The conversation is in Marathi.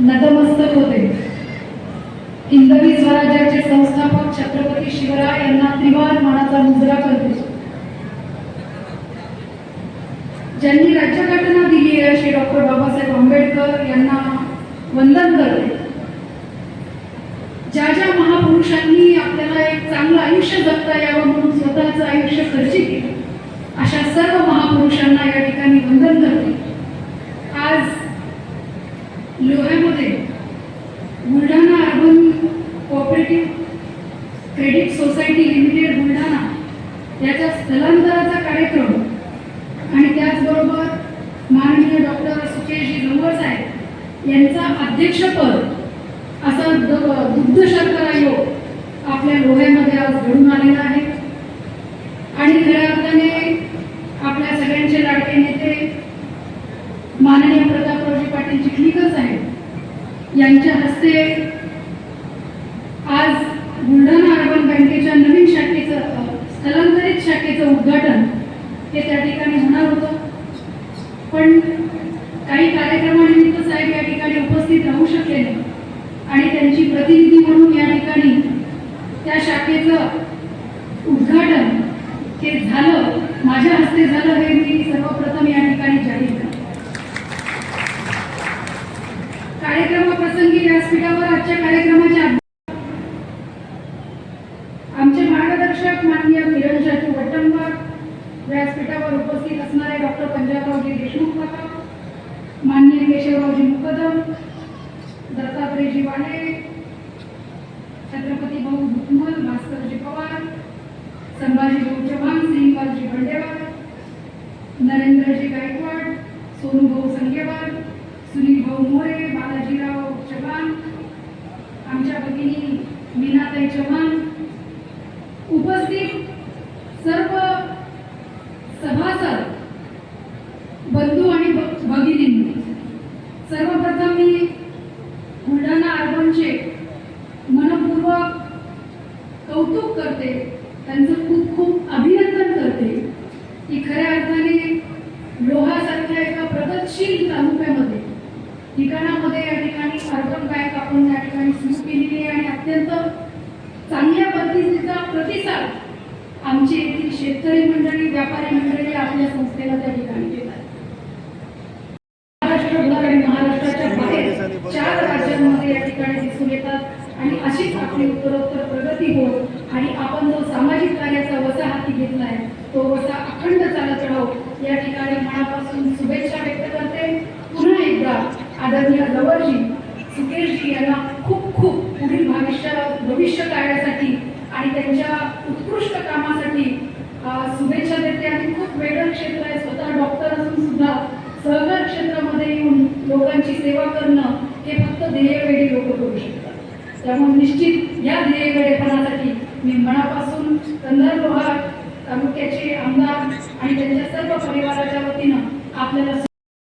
नतमस्तक होते. हिंदवी स्वराज्याचे संस्थापक छत्रपती शिवराय यांना त्रिवार मानाचा मुजरा करते. ज्यांनी राज्यघटना दिली आहे अशी डॉक्टर बाबासाहेब आंबेडकर यांना वंदन करते. ज्या ज्या महापुरुषांनी आपल्याला एक चांगलं आयुष्य जगता यावं म्हणून स्वतःचं आयुष्य खर्ची केलं अशा सर्व महापुरुषांना या ठिकाणी वंदन करते आज लोह्यामध्ये Buldhana urban co-operative credit society limited Buldhana याच्या स्थलांतराचा कार्यक्रम. आणि त्याचबरोबर माननीय डॉक्टर सुकेशजी गंगर साहेब यांचा अध्यक्षपद असा द- दुग्ध शर्करा आयोग आपल्या लोह्यामध्ये आज घडून आलेला आहे. आणि खऱ्या अर्थाने आपल्या सगळ्यांचे लाडके नेते माननीय प्रतापरावजी पाटील चिखलीकर साहेब यांच्या हस्ते आज बुलढाणा अर्बन बँकेच्या नवीन शाखेचं स्थलांतरित शाखेचं उद्घाटन हे त्या ठिकाणी होणार होतं. पण काही कार्यक्रमानिमित्त साहेब या ठिकाणी उपस्थित राहू शकले नाही. आणि त्यांची प्रतिनिधी म्हणून या ठिकाणी त्या शाखेचं उद्घाटन हे झालं माझ्या हस्ते झालं हे मी सर्वप्रथम या ठिकाणी जाहीर केलं कार्यक्रमाप्रसंगी व्यासपीठावर आजच्या कार्यक्रमाच्या अध्य- आमचे मार्गदर्शक माननीय किरणशाची वट्टंकर व्यासपीठावर उपस्थित असणारे डॉक्टर पंजाबरावजी देशमुख काका माननीय केशवरावजी मुकदम दत्तात्रेयजी वाडे छत्रपती भाऊ भुकमल भास्करजी पवार संभाजी भाऊ चव्हाण श्रीनिवासजी बंडेवार नरेंद्रजी गायकवाड सोनूभाऊ संगेवार सुनीलभाऊ मोरे बालाजीराव चव्हाण आमच्या भगिनी मीनाताई चव्हाण उपस्थित सर्व सभासद बंधू आणि भगिनींनी सर्वप्रथम मी बुलढाणा अर्बनचे मनपूर्वक कौतुक करते त्यांचं खूप खूप अभिनंदन करते की खऱ्या अर्थाने लोहासारख्या एका प्रगतशील तालुक्यामध्ये ठिकाणामध्ये या ठिकाणी अर्बन बँक आपण या ठिकाणी सुरू केलेली आहे आणि अत्यंत चांगल्या पद्धतीने पद्धतीचा प्रतिसाद आमची येथील शेतकरी मंडळी व्यापारी मंडळी आपल्या संस्थेला त्या ठिकाणी देतात. महाराष्ट्राच्या बाहेर चार राज्यांमध्ये या ठिकाणी दिसून येतात आणि अशीच आपली उत्तरोत्तर प्रगती हो आणि आपण जो सामाजिक कार्याचा वसा हाती घेतलाय तो वसा अखंड चालत राहो या ठिकाणी मनापासून शुभेच्छा व्यक्त करते. पुन्हा एकदा आदरणीय गवरजी सुकेशजी यांना खूप खूप पुढील भविष्य भविष्य कार्यासाठी आणि त्यांच्या उत्कृष्ट कामासाठी शुभेच्छा देते. आणि खूप वेगळं क्षेत्र आहे. स्वतः डॉक्टर असून सुद्धा सहकार क्षेत्रामध्ये येऊन लोकांची सेवा करणं हे फक्त ध्येयवेळी लोक करू शकतात. त्यामुळे निश्चित या ध्येयवेळेपणासाठी मी मनापासून कंधार लोहार तालुक्याचे आमदार आणि त्यांच्या सर्व परिवाराच्या वतीनं आपल्याला